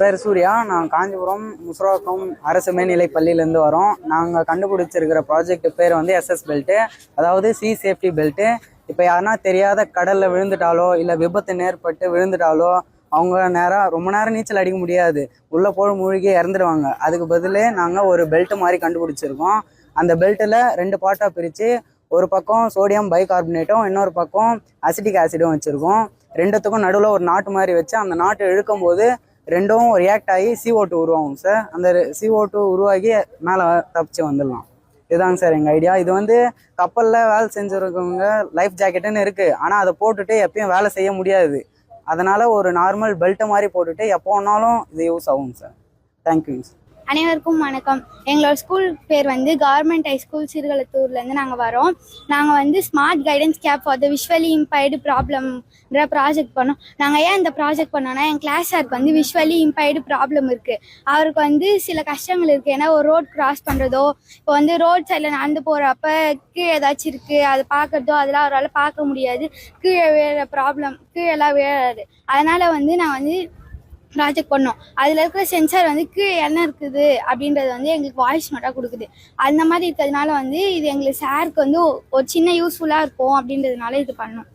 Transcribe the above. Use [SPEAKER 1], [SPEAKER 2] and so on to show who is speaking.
[SPEAKER 1] பேர் சூர்யா நான் காஞ்சிபுரம் முசுராக்கம் அரசு மேல்நிலை பள்ளியிலேருந்து வரோம். நாங்கள் கண்டுபிடிச்சிருக்கிற ப்ராஜெக்ட் பேர் வந்து எஸ்எஸ் பெல்ட்டு அதாவது சி சேஃப்டி பெல்ட்டு இப்போ யாருன்னா தெரியாத கடலில் விழுந்துட்டாலோ இல்லை விபத்து நேர்பட்டு விழுந்துட்டாலோ அவங்க நேராக ரொம்ப நேரம் நீச்சல் அடிக்க முடியாது. உள்ளே போய் மூழ்கி இறந்துடுவாங்க அதுக்கு பதிலே நாங்கள் ஒரு பெல்ட்டு மாதிரி கண்டுபிடிச்சிருக்கோம். அந்த பெல்ட்டில் ரெண்டு பார்ட்டாக பிரித்து ஒரு பக்கம் சோடியம் பைகார்பனேட்டும் இன்னொரு பக்கம் அசிட்டிக் ஆசிடும் வச்சுருக்கோம். ரெண்டுத்துக்கும் நடுவில் ஒரு நாட்டு மாதிரி வச்சு அந்த நாட்டை இழுக்கும் போது ரெண்டும் ரியாக்ட் ஆகி சிஓ டூ உருவாகும் சார் அந்த சிஓ டூ உருவாகி மேலே தப்பிச்சு வந்துடலாம். இதுதாங்க சார் எங்கள் ஐடியா இது வந்து கப்பலில் வேலை செஞ்சுருக்கவங்க லைஃப் ஜாக்கெட்டுன்னு இருக்குது ஆனால் அதை போட்டுட்டு எப்பயும் வேலை செய்ய முடியாது. அதனால் ஒரு நார்மல் பெல்ட்டை மாதிரி போட்டுட்டு எப்போ வேணாலும் இது யூஸ் ஆகும் சார் தேங்க்யூங்க சார்
[SPEAKER 2] அனைவருக்கும் வணக்கம். எங்களோட ஸ்கூல் பேர் வந்து கவர்மெண்ட் ஹை ஸ்கூல் சிறுகலத்தூர்லேருந்து நாங்கள் வரோம். நாங்கள் வந்து smart guidance cap for the visually impaired ப்ராப்ளம்ன்ற project பண்ணோம். நாங்கள் ஏன் இந்த ப்ராஜெக்ட் பண்ணோன்னா என் கிளாஸ் சாருக்கு வந்து விஷுவலி இம்பைர்டு ப்ராப்ளம் இருக்குது அவருக்கு வந்து சில கஷ்டங்கள் இருக்குது ஏன்னா ஒரு ரோட் கிராஸ் பண்ணுறதோ இப்போ வந்து ரோட் சைடில் நடந்து போகிறப்ப கீழே ஏதாச்சும் இருக்குது அதை பார்க்குறதோ அதெல்லாம் அவரால் பார்க்க முடியாது. கீழே விழுற ப்ராப்ளம் கீழெல்லாம் விழாது அதனால் வந்து நான் வந்து ப்ராஜெக்ட் பண்ணோம். அதில் இருக்கிற சென்சார் வந்து கீழே என்ன இருக்குது அப்படின்றது வந்து எங்களுக்கு வாய்ஸ் மட்டும் கொடுக்குது. அந்த மாதிரி இருக்கிறதுனால வந்து இது எங்களுக்கு சாருக்கு வந்து ஒரு சின்ன யூஸ்ஃபுல்லாக இருக்கும் அப்படின்றதுனால இது பண்ணோம்.